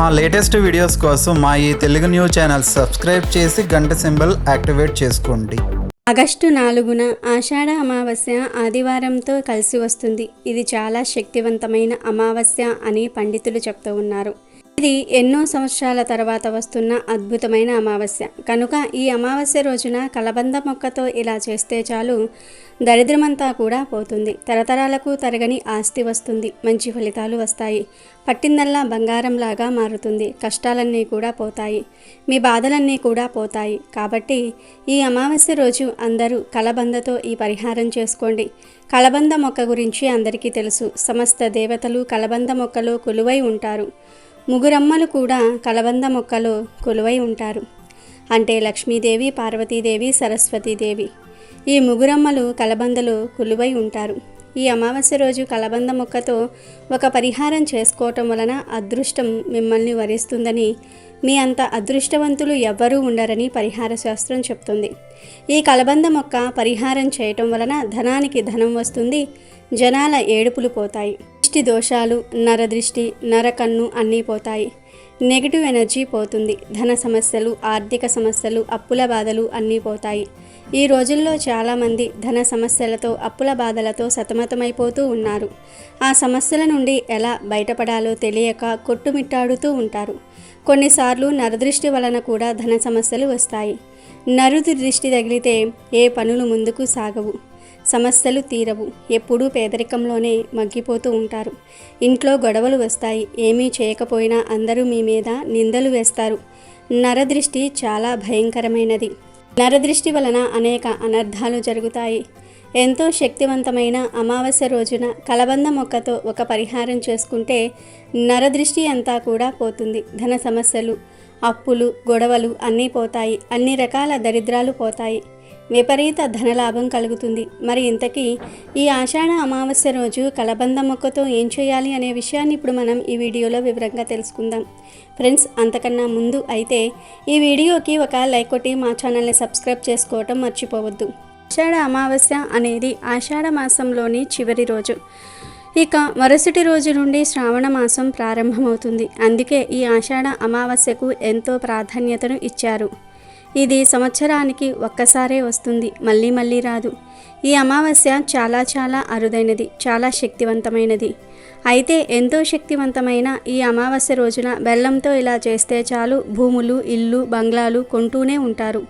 మా latest videos కోసం మా ఈ తెలుగు న్యూస్ ఛానల్ సబ్స్క్రైబ్ చేసి గంట సింబల్ యాక్టివేట్ చేసుకోండి. ఆగస్టు నాలుగున ఆషాఢ అమావాస్య ఆదివారంతో కలిసి వస్తుంది. ఇది చాలా శక్తివంతమైన అమావాస్య అని పండితులు చెప్తూ ఉన్నారు. ఇది ఎన్నో సంవత్సరాల తర్వాత వస్తున్న అద్భుతమైన అమావాస్య. కనుక ఈ అమావాస్య రోజున కలబంద మొక్కతో ఇలా చేస్తే చాలు దరిద్రమంతా కూడా పోతుంది. తరతరాలకు తరగని ఆస్తి వస్తుంది మంచి ఫలితాలు వస్తాయి. పట్టిందల్లా బంగారంలాగా మారుతుంది కష్టాలన్నీ కూడా పోతాయి మీ బాధలన్నీ కూడా పోతాయి. కాబట్టి ఈ అమావాస్య రోజు అందరూ కలబందతో ఈ పరిహారం చేసుకోండి. కలబంద మొక్క గురించి అందరికీ తెలుసు. సమస్త దేవతలు కలబంద మొక్కలో కొలువై ఉంటారు. ముగురమ్మలు కూడా కలబంద మొక్కలో కొలువై ఉంటారు. అంటే లక్ష్మీదేవి పార్వతీదేవి సరస్వతీదేవి. ఈ ముగురమ్మలు కలబందలో కొలువై ఉంటారు. ఈ అమావాస్య రోజు కలబంద మొక్కతో ఒక పరిహారం చేసుకోవటం వలన అదృష్టం మిమ్మల్ని వరిస్తుందని మీ అంత అదృష్టవంతులు ఎవ్వరూ ఉండరని పరిహార శాస్త్రం చెప్తుంది. ఈ కలబంద మొక్క పరిహారం చేయటం వలన ధనానికి ధనం వస్తుంది జనాల ఏడుపులు పోతాయి. దృష్టి దోషాలు నరదృష్టి నరకన్ను అన్నీ పోతాయి. నెగిటివ్ ఎనర్జీ పోతుంది. ధన సమస్యలు ఆర్థిక సమస్యలు అప్పుల బాధలు అన్నీ పోతాయి. ఈ రోజుల్లో చాలామంది ధన సమస్యలతో అప్పుల బాధలతో సతమతమైపోతూ ఉన్నారు. ఆ సమస్యల నుండి ఎలా బయటపడాలో తెలియక కొట్టుమిట్టాడుతూ ఉంటారు. కొన్నిసార్లు నరదృష్టి వలన కూడా ధన సమస్యలు వస్తాయి. నరుదు దృష్టి తగిలితే ఏ పనులు ముందుకు సాగవు. సమస్యలు తీరవు. ఎప్పుడూ పేదరికంలోనే మగ్గిపోతూ ఉంటారు. ఇంట్లో గొడవలు వస్తాయి. ఏమీ చేయకపోయినా అందరూ మీ మీద నిందలు వేస్తారు. నరదృష్టి చాలా భయంకరమైనది. నరదృష్టి వలన అనేక అనర్థాలు జరుగుతాయి. ఎంతో శక్తివంతమైన అమావాస్య రోజున కలబంద మొక్కతో ఒక పరిహారం చేసుకుంటే నరదృష్టి అంతా కూడా పోతుంది. ధన సమస్యలు అప్పులు గొడవలు అన్నీ పోతాయి. అన్ని రకాల దరిద్రాలు పోతాయి. విపరీత ధనలాభం కలుగుతుంది. మరి ఇంతకీ ఈ ఆషాఢ అమావాస్య రోజు కలబంద మొక్కతో ఏం చేయాలి అనే విషయాన్ని ఇప్పుడు మనం ఈ వీడియోలో వివరంగా తెలుసుకుందాం. ఫ్రెండ్స్ అంతకన్నా ముందు అయితే ఈ వీడియోకి ఒక లైక్ కొట్టి మా ఛానల్ని సబ్స్క్రైబ్ చేసుకోవటం మర్చిపోవద్దు. ఆషాఢ అమావాస్య అనేది ఆషాఢ మాసంలోని చివరి రోజు. ఇక మరుసటి రోజు నుండి శ్రావణ మాసం ప్రారంభమవుతుంది. అందుకే ఈ ఆషాఢ అమావాస్యకు ఎంతో ప్రాధాన్యతను ఇచ్చారు. ఇది సంవత్సరానికి ఒక్కసారే వస్తుంది మళ్ళీ మళ్ళీ రాదు. ఈ అమావాస్య చాలా చాలా అరుదైనది చాలా శక్తివంతమైనది. అయితే ఎంతో శక్తివంతమైన ఈ అమావాస్య రోజున బెల్లంతో ఇలా చేస్తే చాలు భూములు ఇల్లు బంగ్లాలు కొంటూనే ఉంటారు.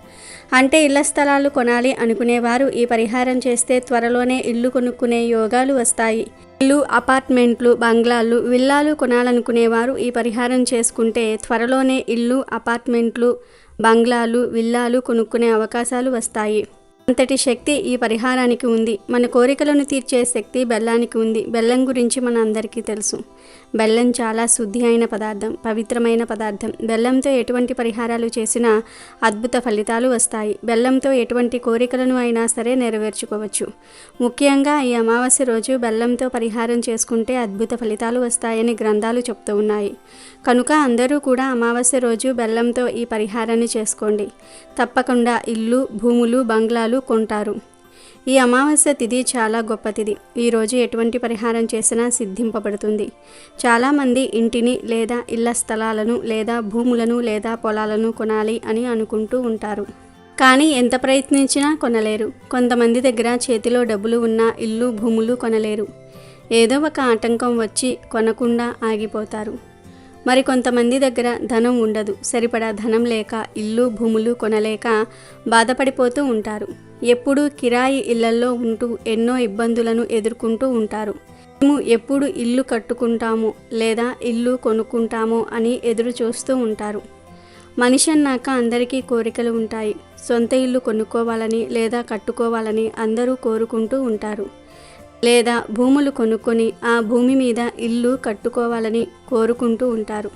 అంటే ఇళ్ళ స్థలాలు కొనాలి అనుకునేవారు ఈ పరిహారం చేస్తే త్వరలోనే ఇల్లు కొనుక్కునే యోగాలు వస్తాయి. ఇల్లు అపార్ట్మెంట్లు బంగ్లాలు విల్లాలు కొనాలనుకునేవారు ఈ పరిహారం చేసుకుంటే త్వరలోనే ఇల్లు అపార్ట్మెంట్లు బంగ్లాలు విల్లాలు కొనుక్కునే అవకాశాలు వస్తాయి. అంతటి శక్తి ఈ పరిహారానికి ఉంది. మన కోరికలను తీర్చే శక్తి బెల్లానికి ఉంది. బెల్లం గురించి మన అందరికీ తెలుసు. బెల్లం చాలా శుద్ధి అయిన పదార్థం పవిత్రమైన పదార్థం. బెల్లంతో ఎటువంటి పరిహారాలు చేసినా అద్భుత ఫలితాలు వస్తాయి. బెల్లంతో ఎటువంటి కోరికలను అయినా సరే నెరవేర్చుకోవచ్చు. ముఖ్యంగా ఈ అమావాస్య రోజు బెల్లంతో పరిహారం చేసుకుంటే అద్భుత ఫలితాలు వస్తాయని గ్రంథాలు చెప్తూ ఉన్నాయి. కనుక అందరూ కూడా అమావాస్య రోజు బెల్లంతో ఈ పరిహారాన్ని చేసుకోండి. తప్పకుండా ఇల్లు భూములు బంగ్లాలు కొంటారు. ఈ అమావాస్య తిథి చాలా గొప్ప తిథి ఈరోజు ఎటువంటి పరిహారం చేసినా సిద్ధింపబడుతుంది. చాలామంది ఇంటిని లేదా ఇళ్ళ స్థలాలను లేదా భూములను లేదా పొలాలను కొనాలి అని అనుకుంటూ ఉంటారు. కానీ ఎంత ప్రయత్నించినా కొనలేరు. కొంతమంది దగ్గర చేతిలో డబ్బులు ఉన్న ఇల్లు భూములు కొనలేరు. ఏదో ఒక ఆటంకం వచ్చి కొనకుండా ఆగిపోతారు. మరి కొంతమంది దగ్గర ధనం ఉండదు. సరిపడా ధనం లేక ఇల్లు భూములు కొనలేక బాధపడిపోతూ ఉంటారు. ఎప్పుడూ కిరాయి ఇళ్ళల్లో ఉంటూ ఎన్నో ఇబ్బందులను ఎదుర్కొంటూ ఉంటారు. మేము ఎప్పుడు ఇల్లు కట్టుకుంటాము లేదా ఇల్లు కొనుక్కుంటాము అని ఎదురు చూస్తూ ఉంటారు. మనిషి అన్నాక అందరికీ కోరికలు ఉంటాయి. సొంత ఇల్లు కొనుక్కోవాలని లేదా కట్టుకోవాలని అందరూ కోరుకుంటూ ఉంటారు. లేదా భూములు కొనుక్కొని ఆ భూమి మీద ఇల్లు కట్టుకోవాలని కోరుకుంటూ ఉంటారు.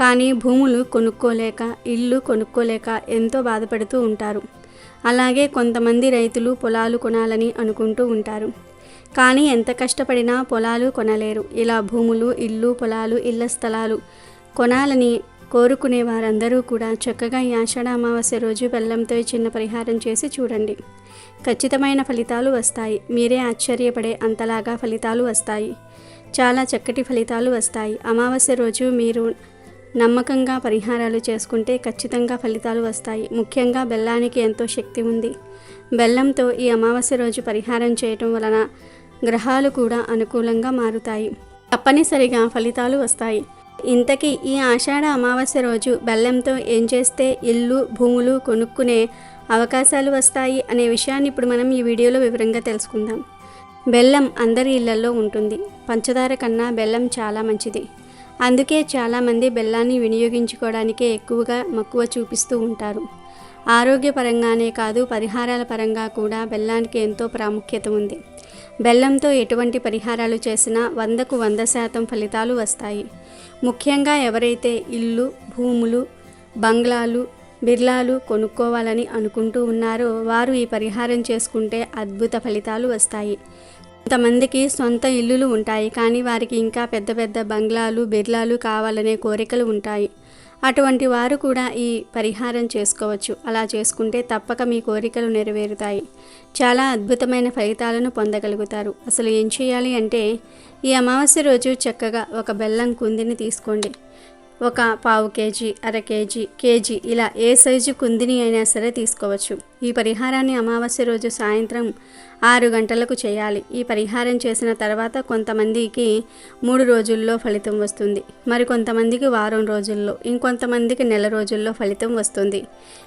కానీ భూములు కొనుక్కోలేక ఇల్లు కొనుక్కోలేక ఎంతో బాధపడుతూ ఉంటారు. అలాగే కొంతమంది రైతులు పొలాలు కొనాలని అనుకుంటూ ఉంటారు. కానీ ఎంత కష్టపడినా పొలాలు కొనలేరు. ఇలా భూములు ఇల్లు పొలాలు ఇళ్ళ స్థలాలు కొనాలని కోరుకునే వారందరూ కూడా చక్కగా ఈ ఆషాఢ అమావాస్య రోజు బెల్లంతో చిన్న పరిహారం చేసి చూడండి. ఖచ్చితమైన ఫలితాలు వస్తాయి. మీరే ఆశ్చర్యపడే అంతలాగా ఫలితాలు వస్తాయి. చాలా చక్కటి ఫలితాలు వస్తాయి. అమావాస్య రోజు మీరు నమ్మకంగా పరిహారాలు చేసుకుంటే ఖచ్చితంగా ఫలితాలు వస్తాయి. ముఖ్యంగా బెల్లానికి ఎంతో శక్తి ఉంది. బెల్లంతో ఈ అమావాస్య రోజు పరిహారం చేయటం వలన గ్రహాలు కూడా అనుకూలంగా మారుతాయి. తప్పనిసరిగా ఫలితాలు వస్తాయి. ఇంతకీ ఈ ఆషాఢ అమావాస్య రోజు బెల్లంతో ఏం చేస్తే ఇల్లు భూములు కొనుక్కునే అవకాశాలు వస్తాయి అనే విషయాన్ని ఇప్పుడు మనం ఈ వీడియోలో వివరంగా తెలుసుకుందాం. బెల్లం అందరి ఇళ్ళలో ఉంటుంది. పంచదార కన్నా బెల్లం చాలా మంచిది. అందుకే చాలామంది బెల్లాన్ని వినియోగించుకోవడానికే ఎక్కువగా మక్కువ చూపిస్తూ ఉంటారు. ఆరోగ్యపరంగానే కాదు పరిహారాల పరంగా కూడా బెల్లానికి ఎంతో ప్రాముఖ్యత ఉంది. బెల్లంతో ఎటువంటి పరిహారాలు చేసినా వందకు వంద శాతం ఫలితాలు వస్తాయి. ముఖ్యంగా ఎవరైతే ఇల్లు భూములు బంగ్లాలు బిర్లాలు కొనుక్కోవాలని అనుకుంటూ ఉన్నారో వారు ఈ పరిహారం చేసుకుంటే అద్భుత ఫలితాలు వస్తాయి. కొంతమందికి సొంత ఇల్లులు ఉంటాయి కానీ వారికి ఇంకా పెద్ద పెద్ద బంగ్లాలు బిర్లాలు కావాలనే కోరికలు ఉంటాయి. అటువంటి వారు కూడా ఈ పరిహారం చేసుకోవచ్చు. అలా చేసుకుంటే తప్పక మీ కోరికలు నెరవేరుతాయి. చాలా అద్భుతమైన ఫలితాలను పొందగలుగుతారు. అసలు ఏం చేయాలి అంటే ఈ అమావాస్య రోజు చక్కగా ఒక బెల్లం కుందిని తీసుకోండి. ఒక పావు కేజీ అర కేజీ కేజీ ఇలా ఏ సైజు కుందిని అయినా సరే తీసుకోవచ్చు. ఈ పరిహారాన్ని అమావాస్య రోజు సాయంత్రం ఆరు గంటలకు చేయాలి. ఈ పరిహారం చేసిన తర్వాత కొంతమందికి మూడు రోజుల్లో ఫలితం వస్తుంది. మరి కొంతమందికి వారం రోజుల్లో ఇంకొంతమందికి నెల రోజుల్లో ఫలితం వస్తుంది.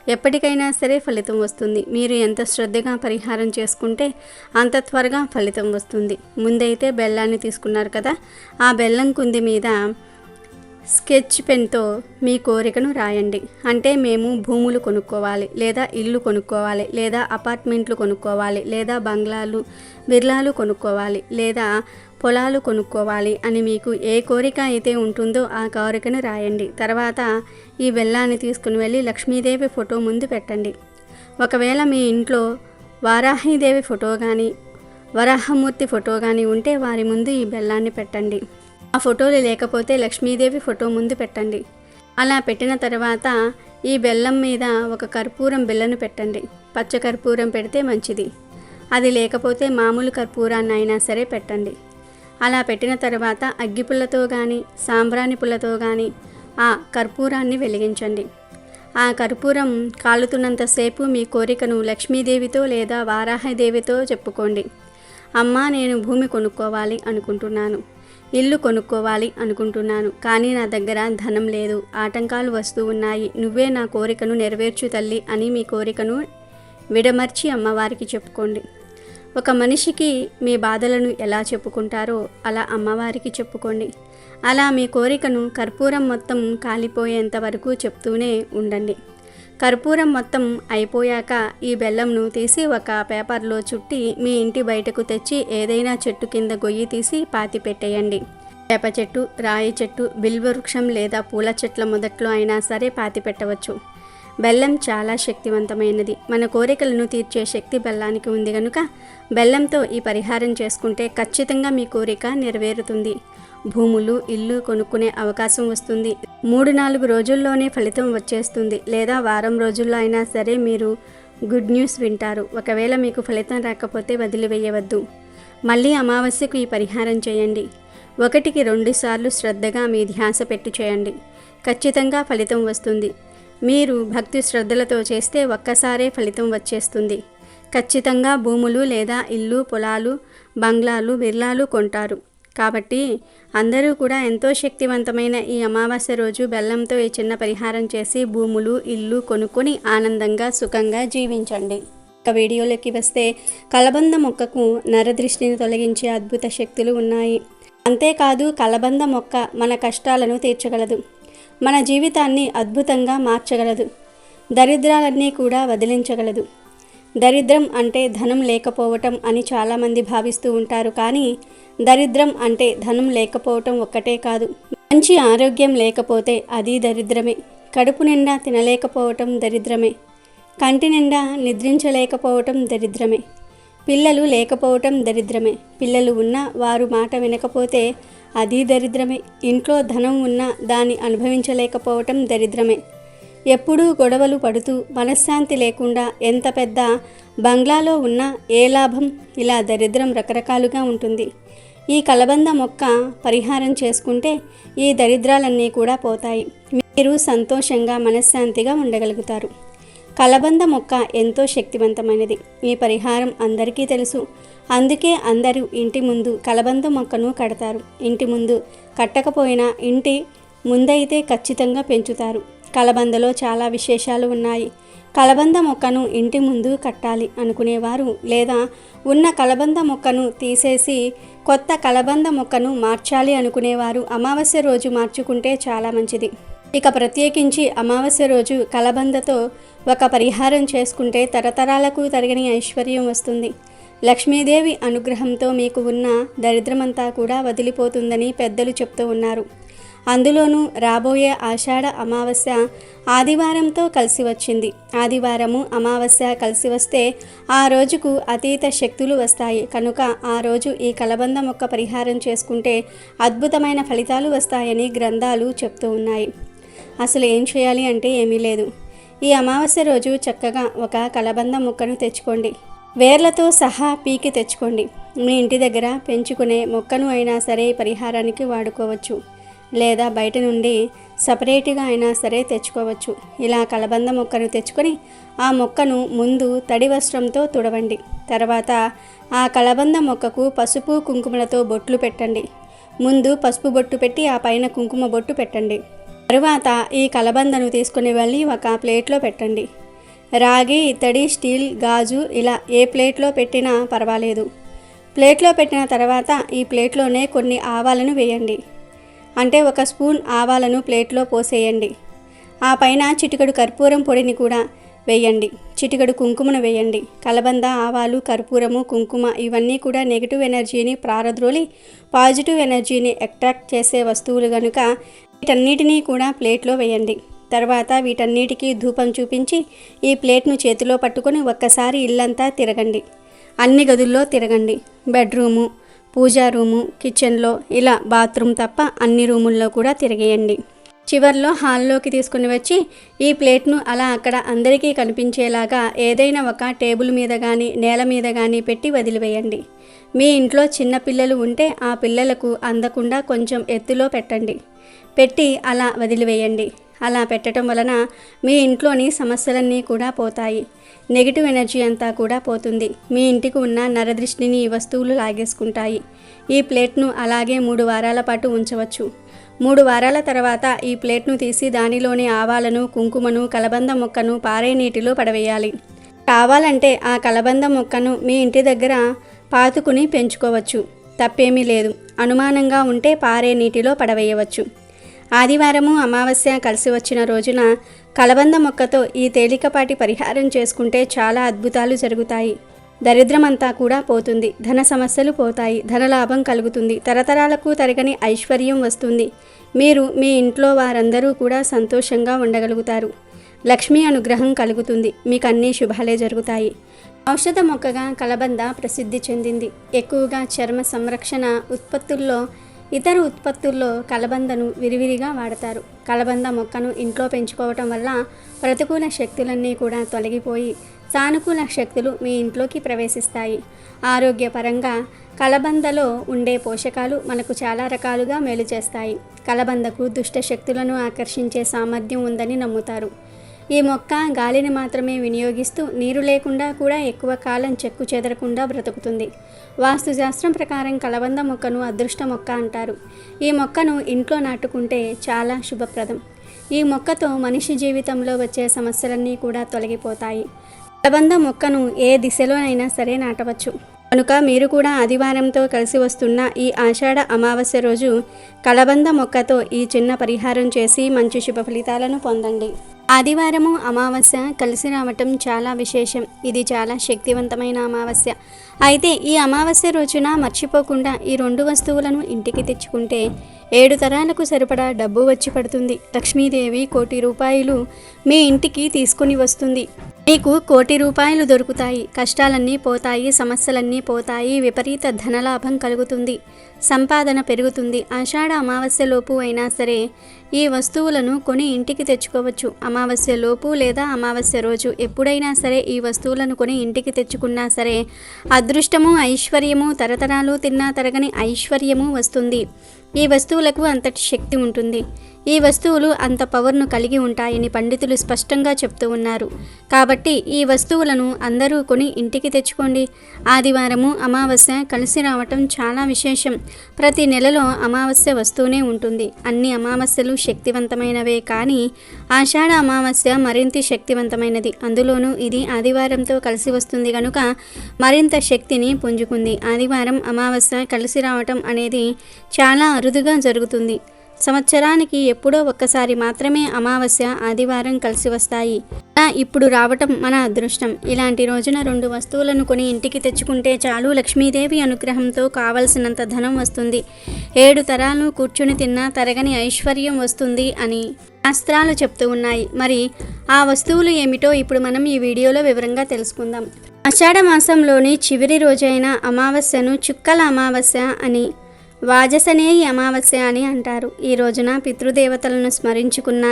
ఎప్పటికైనా సరే ఫలితం వస్తుంది. మీరు ఎంత శ్రద్ధగా పరిహారం చేసుకుంటే అంత త్వరగా ఫలితం వస్తుంది. ముందైతే బెల్లాన్ని తీసుకున్నారు కదా ఆ బెల్లం కుంది మీద స్కెచ్ పెన్తో మీ కోరికను రాయండి. అంటే మేము భూములు కొనుక్కోవాలి లేదా ఇల్లు కొనుక్కోవాలి లేదా అపార్ట్మెంట్లు కొనుక్కోవాలి లేదా బంగ్లాలు బిర్లాలు కొనుక్కోవాలి లేదా పొలాలు కొనుక్కోవాలి అని మీకు ఏ కోరిక అయితే ఉంటుందో ఆ కోరికను రాయండి. తర్వాత ఈ బెల్లాన్ని తీసుకుని వెళ్ళి లక్ష్మీదేవి ఫోటో ముందు పెట్టండి. ఒకవేళ మీ ఇంట్లో వారాహిదేవి ఫోటో కానీ వరాహమూర్తి ఫోటో కానీ ఉంటే వారి ముందు ఈ బెల్లాన్ని పెట్టండి. ఆ ఫోటోలు లేకపోతే లక్ష్మీదేవి ఫోటో ముందు పెట్టండి. అలా పెట్టిన తర్వాత ఈ బెల్లం మీద ఒక కర్పూరం బిళ్ళను పెట్టండి. పచ్చ కర్పూరం పెడితే మంచిది. అది లేకపోతే మామూలు కర్పూరాన్ని అయినా సరే పెట్టండి. అలా పెట్టిన తర్వాత అగ్గిపుల్లతో కానీ సాంబ్రాణి పుల్లతో కానీ ఆ కర్పూరాన్ని వెలిగించండి. ఆ కర్పూరం కాలుతున్నంతసేపు మీ కోరికను లక్ష్మీదేవితో లేదా వారాహదేవితో చెప్పుకోండి. అమ్మా నేను భూమి కొనుక్కోవాలి అనుకుంటున్నాను. ఇల్లు కొనుక్కోవాలి అనుకుంటున్నాను కానీ నా దగ్గర ధనం లేదు ఆటంకాలు వస్తూ ఉన్నాయి. నువ్వే నా కోరికను నెరవేర్చు తల్లి అని మీ కోరికను విడమర్చి అమ్మవారికి చెప్పుకోండి. ఒక మనిషికి మీ బాధలను ఎలా చెప్పుకుంటారో అలా అమ్మవారికి చెప్పుకోండి. అలా మీ కోరికను కర్పూరం మొత్తం కాలిపోయేంత వరకు చెప్తూనే ఉండండి. కర్పూరం మొత్తం అయిపోయాక ఈ బెల్లంను తీసి ఒక పేపర్లో చుట్టి మీ ఇంటి బయటకు తెచ్చి ఏదైనా చెట్టు కింద గొయ్యి తీసి పాతి పెట్టేయండి. వేప చెట్టు రాయి చెట్టు బిల్వవృక్షం లేదా పూల చెట్ల మొదట్లో అయినా సరే పాతి పెట్టవచ్చు. బెల్లం చాలా శక్తివంతమైనది. మన కోరికలను తీర్చే శక్తి బెల్లానికి ఉంది కనుక బెల్లంతో ఈ పరిహారం చేసుకుంటే ఖచ్చితంగా మీ కోరిక నెరవేరుతుంది. భూములు ఇల్లు కొనుక్కునే అవకాశం వస్తుంది. మూడు నాలుగు రోజుల్లోనే ఫలితం వచ్చేస్తుంది. లేదా వారం రోజుల్లో అయినా సరే మీరు గుడ్ న్యూస్ వింటారు. ఒకవేళ మీకు ఫలితం రాకపోతే వదిలివేయవద్దు మళ్ళీ అమావాస్యకు ఈ పరిహారం చేయండి. ఒకటికి రెండు సార్లు శ్రద్ధగా మీ ధ్యాస పెట్టి చేయండి. ఖచ్చితంగా ఫలితం వస్తుంది. మీరు భక్తి శ్రద్ధలతో చేస్తే ఒక్కసారే ఫలితం వచ్చేస్తుంది. ఖచ్చితంగా భూములు లేదా ఇల్లు పొలాలు బంగ్లాలు బిర్లాలు కొంటారు. కాబట్టి అందరూ కూడా ఎంతో శక్తివంతమైన ఈ అమావాస్య రోజు బెల్లంతో ఈ చిన్న పరిహారం చేసి భూములు ఇల్లు కొనుక్కొని ఆనందంగా సుఖంగా జీవించండి. ఒక వీడియోలోకి వస్తే కలబంద మొక్కకు నరదృష్టిని తొలగించే అద్భుత శక్తులు ఉన్నాయి. అంతేకాదు కలబంద మొక్క మన కష్టాలను తీర్చగలదు. మన జీవితాన్ని అద్భుతంగా మార్చగలదు. దరిద్రాలన్నీ కూడా వదిలించగలదు. దరిద్రం అంటే ధనం లేకపోవటం అని చాలామంది భావిస్తూ ఉంటారు కానీ దరిద్రం అంటే ధనం లేకపోవటం ఒక్కటే కాదు. మంచి ఆరోగ్యం లేకపోతే అది దరిద్రమే. కడుపు నిండా తినలేకపోవటం దరిద్రమే. కంటి నిండా నిద్రించలేకపోవటం దరిద్రమే. పిల్లలు లేకపోవటం దరిద్రమే. పిల్లలు ఉన్నా వారు మాట వినకపోతే అది దరిద్రమే. ఇంట్లో ధనం ఉన్నా దాన్ని అనుభవించలేకపోవటం దరిద్రమే. ఎప్పుడూ గొడవలు పడుతూ మనశ్శాంతి లేకుండా ఎంత పెద్ద బంగ్లాలో ఉన్నా ఏ లాభం? ఇలా దరిద్రం రకరకాలుగా ఉంటుంది. ఈ కలబంద మొక్క పరిహారం చేసుకుంటే ఈ దరిద్రాలన్నీ కూడా పోతాయి. మీరు సంతోషంగా మనశ్శాంతిగా ఉండగలుగుతారు. కలబంద మొక్క ఎంతో శక్తివంతమైనది. ఈ పరిహారం అందరికీ తెలుసు. అందుకే అందరూ ఇంటి ముందు కలబంద మొక్కను కడతారు. ఇంటి ముందు కట్టకపోయినా ఇంటి ముందైతే ఖచ్చితంగా పెంచుతారు. కలబందలో చాలా విశేషాలు ఉన్నాయి. కలబంద మొక్కను ఇంటి ముందు కట్టాలి అనుకునేవారు లేదా ఉన్న కలబంద మొక్కను తీసేసి కొత్త కలబంద మొక్కను మార్చాలి అనుకునేవారు అమావాస్య రోజు మార్చుకుంటే చాలా మంచిది. ఇక ప్రత్యేకించి అమావాస్య రోజు కలబందతో ఒక పరిహారం చేసుకుంటే తరతరాలకు తరగని ఐశ్వర్యం వస్తుంది. లక్ష్మీదేవి అనుగ్రహంతో మీకు ఉన్న దరిద్రమంతా కూడా వదిలిపోతుందని పెద్దలు చెప్తూ ఉన్నారు. అందులోనూ రాబోయే ఆషాఢ అమావాస్య ఆదివారంతో కలిసి వచ్చింది. ఆదివారము అమావాస్య కలిసి వస్తే ఆ రోజుకు అతీత శక్తులు వస్తాయి. కనుక ఆ రోజు ఈ కలబంద మొక్క పరిహారం చేసుకుంటే అద్భుతమైన ఫలితాలు వస్తాయని గ్రంథాలు చెప్తూ ఉన్నాయి. అసలు ఏం చేయాలి అంటే ఏమీ లేదు. ఈ అమావాస్య రోజు చక్కగా ఒక కలబంద మొక్కను తెచ్చుకోండి. వేర్లతో సహా పీకి తెచ్చుకోండి. మీ ఇంటి దగ్గర పెంచుకునే మొక్కను అయినా సరే పరిహారానికి వాడుకోవచ్చు. లేదా బయట నుండి సపరేట్గా అయినా సరే తెచ్చుకోవచ్చు. ఇలా కలబంద మొక్కను తెచ్చుకొని ఆ మొక్కను ముందు తడి వస్త్రంతో తుడవండి. తర్వాత ఆ కలబంద మొక్కకు పసుపు కుంకుమలతో బొట్లు పెట్టండి. ముందు పసుపు బొట్టు పెట్టి ఆ పైన కుంకుమ బొట్టు పెట్టండి. తరువాత ఈ కలబందను తీసుకుని వెళ్ళి ఒక ప్లేట్లో పెట్టండి. రాగి ఇత్తడి స్టీల్ గాజు ఇలా ఏ ప్లేట్లో పెట్టినా పర్వాలేదు. ప్లేట్లో పెట్టిన తర్వాత ఈ ప్లేట్లోనే కొన్ని ఆవాలను వేయండి. అంటే ఒక స్పూన్ ఆవాలను ప్లేట్లో పోసేయండి. ఆ పైన చిటికడు కర్పూరం పొడిని కూడా వేయండి. చిటికడు కుంకుమను వేయండి. కలబంద ఆవాలు కర్పూరము కుంకుమ ఇవన్నీ కూడా నెగిటివ్ ఎనర్జీని ప్రారద్రోలి పాజిటివ్ ఎనర్జీని అట్రాక్ట్ చేసే వస్తువులు కనుక వీటన్నిటినీ కూడా ప్లేట్లో వేయండి. తర్వాత వీటన్నిటికీ ధూపం చూపించి ఈ ప్లేట్ను చేతిలో పట్టుకొని ఒక్కసారి ఇల్లంతా తిరగండి. అన్ని గదుల్లో తిరగండి. బెడ్రూము పూజా రూము కిచెన్లో ఇలా బాత్రూమ్ తప్ప అన్ని రూముల్లో కూడా తిరిగేయండి. చివర్లో హాల్లోకి తీసుకుని వచ్చి ఈ ప్లేట్ను అలా అక్కడ అందరికీ కనిపించేలాగా ఏదైనా ఒక టేబుల్ మీద కానీ నేల మీద కానీ పెట్టి వదిలివేయండి. మీ ఇంట్లో చిన్న పిల్లలు ఉంటే ఆ పిల్లలకు అందకుండా కొంచెం ఎత్తులో పెట్టండి. పెట్టి అలా వదిలివేయండి. అలా పెట్టడం వలన మీ ఇంట్లోని సమస్యలన్నీ కూడా పోతాయి. నెగిటివ్ ఎనర్జీ అంతా కూడా పోతుంది. మీ ఇంటికి ఉన్న నరదృష్టిని ఈ వస్తువులు లాగేసుకుంటాయి. ఈ ప్లేట్ను అలాగే మూడు వారాల పాటు ఉంచవచ్చు. మూడు వారాల తర్వాత ఈ ప్లేట్ను తీసి దానిలోని ఆవాలను కుంకుమను కలబంద మొక్కను పారే నీటిలో పడవేయాలి. కావాలంటే ఆ కలబంద మొక్కను మీ ఇంటి దగ్గర పాతుకుని పెంచుకోవచ్చు. తప్పేమీ లేదు. అనుమానంగా ఉంటే పారే నీటిలో పడవేయవచ్చు. ఆదివారము అమావాస్య కలిసి వచ్చిన రోజున కలబంద మొక్కతో ఈ తేలికపాటి పరిహారం చేసుకుంటే చాలా అద్భుతాలు జరుగుతాయి. దరిద్రమంతా కూడా పోతుంది. ధన సమస్యలు పోతాయి. ధనలాభం కలుగుతుంది. తరతరాలకు తరగని ఐశ్వర్యం వస్తుంది. మీరు మీ ఇంట్లో వారందరూ కూడా సంతోషంగా ఉండగలుగుతారు. లక్ష్మీ అనుగ్రహం కలుగుతుంది. మీకు అన్ని శుభాలే జరుగుతాయి. ఔషధ మొక్కగా కలబంద ప్రసిద్ధి చెందింది. ఎక్కువగా చర్మ సంరక్షణ ఉత్పత్తుల్లో ఇతర ఉత్పత్తుల్లో కలబందను విరివిరిగా వాడతారు. కలబంద మొక్కను ఇంట్లో పెంచుకోవటం వల్ల ప్రతికూల శక్తులన్నీ కూడా తొలగిపోయి సానుకూల శక్తులు మీ ఇంట్లోకి ప్రవేశిస్తాయి. ఆరోగ్యపరంగా కలబందలో ఉండే పోషకాలు మనకు చాలా రకాలుగా మేలు చేస్తాయి. కలబందకు దుష్ట శక్తులను ఆకర్షించే సామర్థ్యం ఉందని నమ్ముతారు. ఈ మొక్క గాలిని మాత్రమే వినియోగిస్తూ నీరు లేకుండా కూడా ఎక్కువ కాలం చెక్కు చెదరకుండా బ్రతుకుతుంది. వాస్తుశాస్త్రం ప్రకారం కలబంద మొక్కను అదృష్ట మొక్క అంటారు. ఈ మొక్కను ఇంట్లో నాటుకుంటే చాలా శుభప్రదం. ఈ మొక్కతో మనిషి జీవితంలో వచ్చే సమస్యలన్నీ కూడా తొలగిపోతాయి. కలబంద మొక్కను ఏ దిశలోనైనా సరే నాటవచ్చు. కనుక మీరు కూడా ఆదివారంతో కలిసి వస్తున్న ఈ ఆషాఢ అమావాస్య రోజు కలబంద మొక్కతో ఈ చిన్న పరిహారం చేసి మంచి శుభ ఫలితాలను పొందండి. ఆదివారము అమావాస్య కలిసి రావటం చాలా విశేషం. ఇది చాలా శక్తివంతమైన అమావాస్య. అయితే ఈ అమావాస్య రోజున మర్చిపోకుండా ఈ రెండు వస్తువులను ఇంటికి తెచ్చుకుంటే ఏడు తరాలకు సరిపడా డబ్బు వచ్చి పడుతుంది. లక్ష్మీదేవి కోటి రూపాయలు మీ ఇంటికి తీసుకుని వస్తుంది. మీకు కోటి రూపాయలు దొరుకుతాయి. కష్టాలన్నీ పోతాయి సమస్యలన్నీ పోతాయి విపరీత ధనలాభం కలుగుతుంది. సంపాదన పెరుగుతుంది. ఆషాఢ అమావాస్య లోపు అయినా సరే ఈ వస్తువులను కొని ఇంటికి తెచ్చుకోవచ్చు. అమావాస్య లోపు లేదా అమావాస్య రోజు ఎప్పుడైనా సరే ఈ వస్తువులను కొని ఇంటికి తెచ్చుకున్నా సరే అదృష్టము ఐశ్వర్యము తరతరాలు తిన్నా తరగని ఐశ్వర్యము వస్తుంది. ఈ వస్తువులకు అంతటి శక్తి ఉంటుంది. ఈ వస్తువులు అంత పవర్ను కలిగి ఉంటాయని పండితులు స్పష్టంగా చెప్తూ ఉన్నారు. కాబట్టి ఈ వస్తువులను అందరూ కొని ఇంటికి తెచ్చుకోండి. ఆదివారము అమావాస్య కలిసి రావటం చాలా విశేషం. ప్రతి నెలలో అమావాస్య వస్తూనే ఉంటుంది. అన్ని అమావాస్యలు శక్తివంతమైనవే కానీ ఆషాఢ అమావాస్య మరింత శక్తివంతమైనది. అందులోనూ ఇది ఆదివారంతో కలిసి వస్తుంది కనుక మరింత శక్తిని పుంజుకుంది. ఆదివారం అమావాస్య కలిసి రావటం అనేది చాలా అరుదుగా జరుగుతుంది. సంవత్సరానికి ఎప్పుడో ఒక్కసారి మాత్రమే అమావాస్య ఆదివారం కలిసి వస్తాయి. ఇప్పుడు రావటం మన అదృష్టం. ఇలాంటి రోజున రెండు వస్తువులను కొని ఇంటికి తెచ్చుకుంటే చాలు లక్ష్మీదేవి అనుగ్రహంతో కావలసినంత ధనం వస్తుంది. ఏడు తరాలు కూర్చుని తిన్నా తరగని ఐశ్వర్యం వస్తుంది అని శాస్త్రాలు చెప్తూ ఉన్నాయి. మరి ఆ వస్తువులు ఏమిటో ఇప్పుడు మనం ఈ వీడియోలో వివరంగా తెలుసుకుందాం. ఆషాఢ మాసంలోని చివరి రోజైన అమావాస్యను చుక్కల అమావాస్య అని వాజసనేయి అమావాస్య అని అంటారు. ఈ రోజున పితృదేవతలను స్మరించుకున్న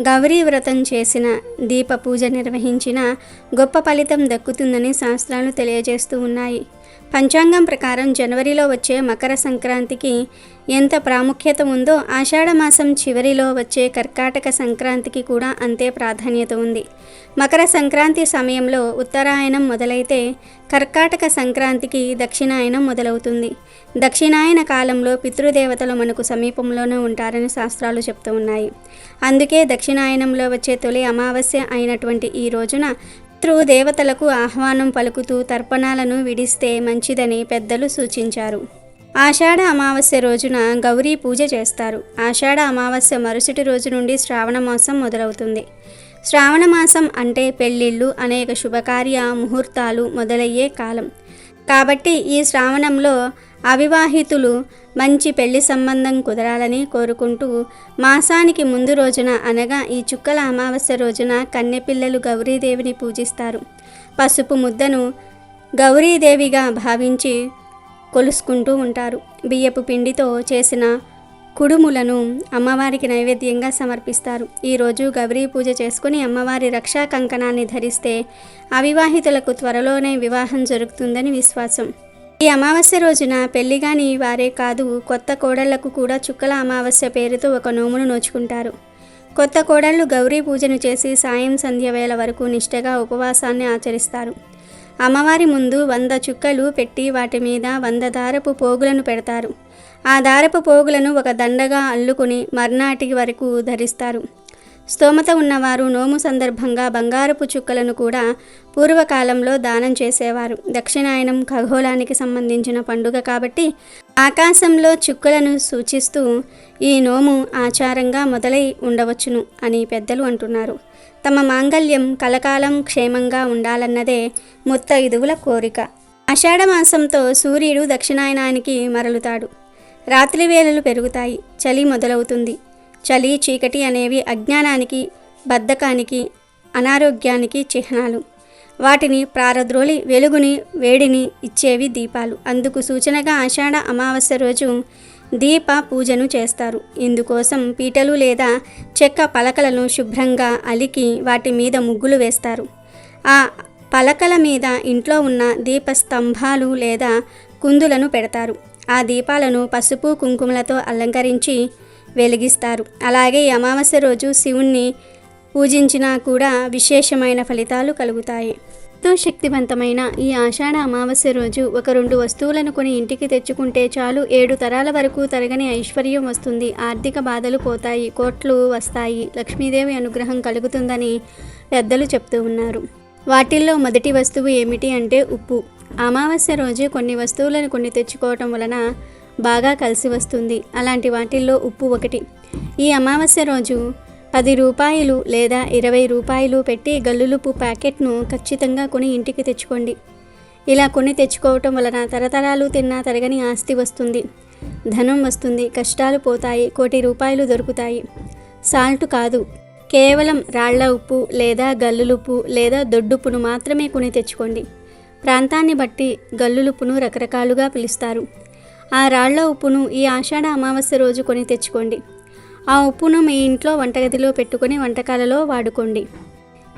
గౌరీ వ్రతం చేసిన దీప పూజ నిర్వహించిన గొప్ప ఫలితం దక్కుతుందని శాస్త్రాలు తెలియజేస్తూ ఉన్నాయి. పంచాంగం ప్రకారం జనవరిలో వచ్చే మకర సంక్రాంతికి ఎంత ప్రాముఖ్యత ఉందో ఆషాఢ మాసం చివరిలో వచ్చే కర్కాటక సంక్రాంతికి కూడా అంతే ప్రాధాన్యత ఉంది. మకర సంక్రాంతి సమయంలో ఉత్తరాయణం మొదలైతే కర్కాటక సంక్రాంతికి దక్షిణాయనం మొదలవుతుంది. దక్షిణాయన కాలంలో పితృదేవతలు మనకు సమీపంలోనే ఉంటారని శాస్త్రాలు చెప్తూ ఉన్నాయి. అందుకే దక్షిణాయనంలో వచ్చే తొలి అమావాస్య అయినటువంటి ఈ రోజున పితృదేవతలకు ఆహ్వానం పలుకుతూ తర్పణాలను విడిస్తే మంచిదని పెద్దలు సూచించారు. ఆషాఢ అమావాస్య రోజున గౌరీ పూజ చేస్తారు. ఆషాఢ అమావాస్య మరుసటి రోజు నుండి శ్రావణ మాసం మొదలవుతుంది. శ్రావణ మాసం అంటే పెళ్ళిళ్ళు అనేక శుభకార్య ముహూర్తాలు మొదలయ్యే కాలం. కాబట్టి ఈ శ్రావణంలో అవివాహితులు మంచి పెళ్ళి సంబంధం కుదరాలని కోరుకుంటూ మాసానికి ముందు రోజున అనగా ఈ చుక్కల అమావాస్య రోజున కన్నెపిల్లలు గౌరీదేవిని పూజిస్తారు. పసుపు ముద్దను గౌరీదేవిగా భావించి కొలుసుకుంటూ ఉంటారు. బియ్యపు పిండితో చేసిన కుడుములను అమ్మవారికి నైవేద్యంగా సమర్పిస్తారు. ఈరోజు గౌరీ పూజ చేసుకుని అమ్మవారి రక్షా కంకణాన్ని ధరిస్తే అవివాహితులకు త్వరలోనే వివాహం జరుగుతుందని విశ్వాసం. ఈ అమావాస్య రోజున పెళ్ళిగాని వారే కాదు కొత్త కోడళ్ళకు కూడా చుక్కల అమావాస్య పేరుతో ఒక నోమును నోచుకుంటారు. కొత్త కోడళ్ళు గౌరీ పూజను చేసి సాయం సంధ్య వేళ వరకు నిష్టగా ఉపవాసాన్ని ఆచరిస్తారు. అమ్మవారి ముందు వంద చుక్కలు పెట్టి వాటి మీద వంద దారపు పోగులను పెడతారు. ఆ దారపు పోగులను ఒక దండగా అల్లుకుని మర్నాటి వరకు ధరిస్తారు. స్తోమత ఉన్నవారు నోము సందర్భంగా బంగారపు చుక్కలను కూడా పూర్వకాలంలో దానం చేసేవారు. దక్షిణాయనం ఖగోళానికి సంబంధించిన పండుగ కాబట్టి ఆకాశంలో చుక్కలను సూచిస్తూ ఈ నోము ఆచారంగా మొదలై ఉండవచ్చును అని పెద్దలు అంటున్నారు. తమ మాంగల్యం కలకాలం క్షేమంగా ఉండాలన్నదే ముత్తైదువుల కోరిక. ఆషాఢ మాసంతో సూర్యుడు దక్షిణాయనానికి మరలుతాడు. రాత్రి వేళలు పెరుగుతాయి. చలి మొదలవుతుంది. చలి చీకటి అనేవి అజ్ఞానానికి బద్ధకానికి అనారోగ్యానికి చిహ్నాలు. వాటిని ప్రారద్రోలి వెలుగుని వేడిని ఇచ్చేవి దీపాలు. అందుకు సూచనగా ఆషాఢ అమావాస్య రోజు దీప పూజను చేస్తారు. ఇందుకోసం పీటలు లేదా చెక్క పలకలను శుభ్రంగా అలికి వాటి మీద ముగ్గులు వేస్తారు. ఆ పలకల మీద ఇంట్లో ఉన్న దీప స్తంభాలు లేదా కుందులను పెడతారు. ఆ దీపాలను పసుపు కుంకుమలతో అలంకరించి వెలిగిస్తారు. అలాగే ఈ అమావాస్య రోజు శివుణ్ణి పూజించినా కూడా విశేషమైన ఫలితాలు కలుగుతాయి. ఎంతో శక్తివంతమైన ఈ ఆషాఢ అమావాస్య రోజు ఒక రెండు వస్తువులను కొని ఇంటికి తెచ్చుకుంటే చాలు ఏడు తరాల వరకు తరగని ఐశ్వర్యం వస్తుంది. ఆర్థిక బాధలు పోతాయి కోట్లు వస్తాయి లక్ష్మీదేవి అనుగ్రహం కలుగుతుందని పెద్దలు చెప్తూ ఉన్నారు. వాటిల్లో మొదటి వస్తువు ఏమిటి అంటే ఉప్పు. అమావాస్య రోజు కొన్ని వస్తువులను కొన్ని తెచ్చుకోవటం వలన బాగా కలిసి వస్తుంది. అలాంటి వాటిల్లో ఉప్పు ఒకటి. ఈ అమావాస్య రోజు పది రూపాయలు లేదా ఇరవై రూపాయలు పెట్టి గల్లులుపు ప్యాకెట్ను ఖచ్చితంగా కొని ఇంటికి తెచ్చుకోండి. ఇలా కొని తెచ్చుకోవటం వలన తరతరాలు తిన్నా తరగని ఆస్తి వస్తుంది. ధనం వస్తుంది కష్టాలు పోతాయి కోటి రూపాయలు దొరుకుతాయి. సాల్ట్ కాదు. కేవలం రాళ్ళ ఉప్పు లేదా గల్లులుప్పు లేదా దొడ్డుప్పును మాత్రమే కొని తెచ్చుకోండి. ప్రాంతాన్ని బట్టి గల్లులుప్పును రకరకాలుగా పిలుస్తారు. ఆ రాళ్ళ ఉప్పును ఈ ఆషాఢ అమావాస్య రోజు కొని తెచ్చుకోండి. ఆ ఉప్పును మీ ఇంట్లో వంటగదిలో పెట్టుకొని వంటకాలలో వాడుకోండి.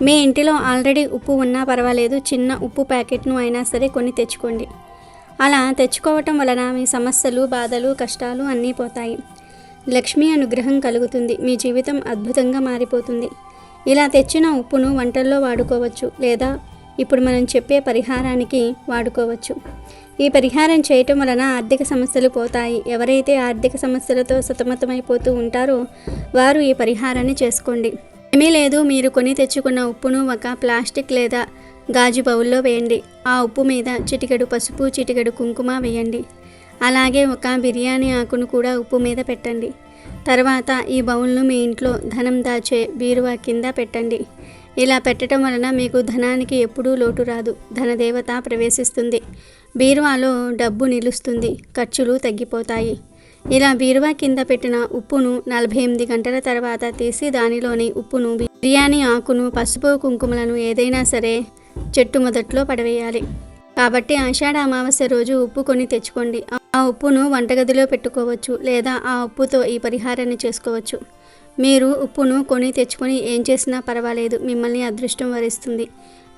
మీ ఇంటిలో ఆల్రెడీ ఉప్పు ఉన్నా పర్వాలేదు చిన్న ఉప్పు ప్యాకెట్ను అయినా సరే కొని తెచ్చుకోండి. అలా తెచ్చుకోవటం వలన మీ సమస్యలు బాధలు కష్టాలు అన్నీ పోతాయి. లక్ష్మీ అనుగ్రహం కలుగుతుంది. మీ జీవితం అద్భుతంగా మారిపోతుంది. ఇలా తెచ్చిన ఉప్పును వంటల్లో వాడుకోవచ్చు లేదా ఇప్పుడు మనం చెప్పే పరిహారానికి వాడుకోవచ్చు. ఈ పరిహారం చేయటం వలన ఆర్థిక సమస్యలు పోతాయి. ఎవరైతే ఆర్థిక సమస్యలతో సతమతమైపోతూ ఉంటారో వారు ఈ పరిహారాన్ని చేసుకోండి. ఏమీ లేదు మీరు కొని తెచ్చుకున్న ఉప్పును ఒక ప్లాస్టిక్ లేదా గాజు బౌల్లో వేయండి. ఆ ఉప్పు మీద చిటికెడు పసుపు చిటికెడు కుంకుమ వేయండి. అలాగే ఒక బిర్యానీ ఆకును కూడా ఉప్పు మీద పెట్టండి. తర్వాత ఈ బౌల్ను మీ ఇంట్లో ధనం దాచే బీరువా కింద పెట్టండి. ఇలా పెట్టడం వలన మీకు ధనానికి ఎప్పుడూ లోటు రాదు. ధనదేవత ప్రవేశిస్తుంది. బీరువాలో డబ్బు నిలుస్తుంది. ఖర్చులు తగ్గిపోతాయి. ఇలా బీరువా కింద పెట్టిన ఉప్పును నలభై ఎనిమిది గంటల తర్వాత తీసి దానిలోని ఉప్పును బిర్యానీ ఆకును పసుపు కుంకుమలను ఏదైనా సరే చెట్టు మొదట్లో పడవేయాలి. కాబట్టి ఆషాఢ అమావాస్య రోజు ఉప్పు కొని తెచ్చుకోండి. ఆ ఉప్పును వంటగదిలో పెట్టుకోవచ్చు లేదా ఆ ఉప్పుతో ఈ పరిహారాన్ని చేసుకోవచ్చు. మీరు ఉప్పును కొని తెచ్చుకొని ఏం చేసినా పర్వాలేదు. మిమ్మల్ని అదృష్టం వరిస్తుంది.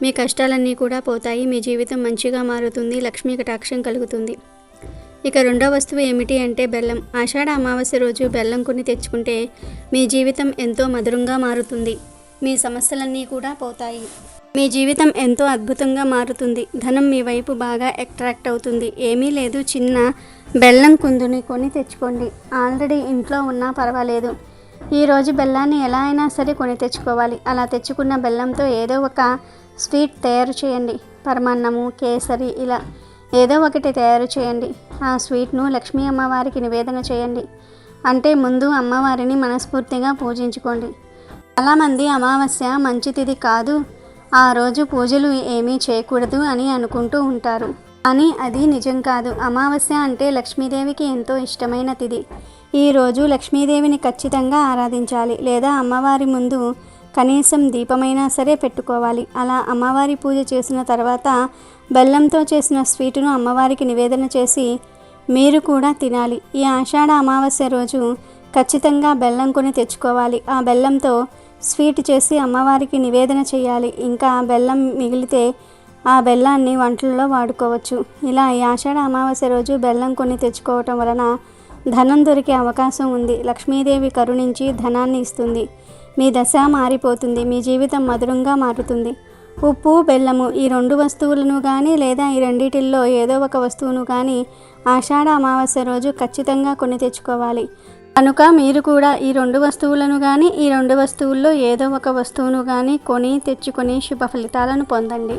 మీ కష్టాలన్నీ కూడా పోతాయి. మీ జీవితం మంచిగా మారుతుంది. లక్ష్మీ కటాక్షం కలుగుతుంది. ఇక రెండో వస్తువు ఏమిటి అంటే బెల్లం. ఆషాఢ అమావాస్య రోజు బెల్లం కొని తెచ్చుకుంటే మీ జీవితం ఎంతో మధురంగా మారుతుంది. మీ సమస్యలన్నీ కూడా పోతాయి. మీ జీవితం ఎంతో అద్భుతంగా మారుతుంది. ధనం మీ వైపు బాగా అట్రాక్ట్ అవుతుంది. ఏమీ లేదు. చిన్న బెల్లం కుందుని కొని తెచ్చుకోండి. ఆల్రెడీ ఇంట్లో ఉన్నా పర్వాలేదు. ఈరోజు బెల్లాన్ని ఎలా అయినా సరే కొని తెచ్చుకోవాలి. అలా తెచ్చుకున్న బెల్లంతో ఏదో ఒక స్వీట్ తయారు చేయండి. పరమాన్నము కేసరి ఇలా ఏదో ఒకటి తయారు చేయండి. ఆ స్వీట్ను లక్ష్మీ అమ్మవారికి నివేదన చేయండి. అంటే ముందు అమ్మవారిని మనస్ఫూర్తిగా పూజించుకోండి. చాలామంది అమావాస్య మంచి తిది కాదు. ఆ రోజు పూజలు ఏమీ చేయకూడదు అని అనుకుంటూ ఉంటారు. కానీ అది నిజం కాదు. అమావాస్య అంటే లక్ష్మీదేవికి ఎంతో ఇష్టమైన తిది. ఈరోజు లక్ష్మీదేవిని ఖచ్చితంగా ఆరాధించాలి లేదా అమ్మవారి ముందు కనీసం దీపమైనా సరే పెట్టుకోవాలి. అలా అమ్మవారి పూజ చేసిన తర్వాత బెల్లంతో చేసిన స్వీటును అమ్మవారికి నివేదన చేసి మీరు కూడా తినాలి. ఈ ఆషాఢ అమావాస్య రోజు ఖచ్చితంగా బెల్లం కొని తెచ్చుకోవాలి. ఆ బెల్లంతో స్వీట్ చేసి అమ్మవారికి నివేదన చేయాలి. ఇంకా బెల్లం మిగిలితే ఆ బెల్లాన్ని వంటల్లో వాడుకోవచ్చు. ఇలా ఈ ఆషాఢ అమావాస్య రోజు బెల్లం కొని తెచ్చుకోవటం వలన ధనం దొరికే అవకాశం ఉంది. లక్ష్మీదేవి కరుణించి ధనాన్ని ఇస్తుంది. మీ దశ మారిపోతుంది. మీ జీవితం మధురంగా మారుతుంది. ఉప్పు బెల్లము ఈ రెండు వస్తువులను కానీ లేదా ఈ రెండిటిల్లో ఏదో ఒక వస్తువును కానీ ఆషాఢ అమావాస్య రోజు ఖచ్చితంగా కొని తెచ్చుకోవాలి. కనుక మీరు కూడా ఈ రెండు వస్తువులను కానీ ఈ రెండు వస్తువుల్లో ఏదో ఒక వస్తువును కానీ కొని తెచ్చుకొని శుభ ఫలితాలను పొందండి.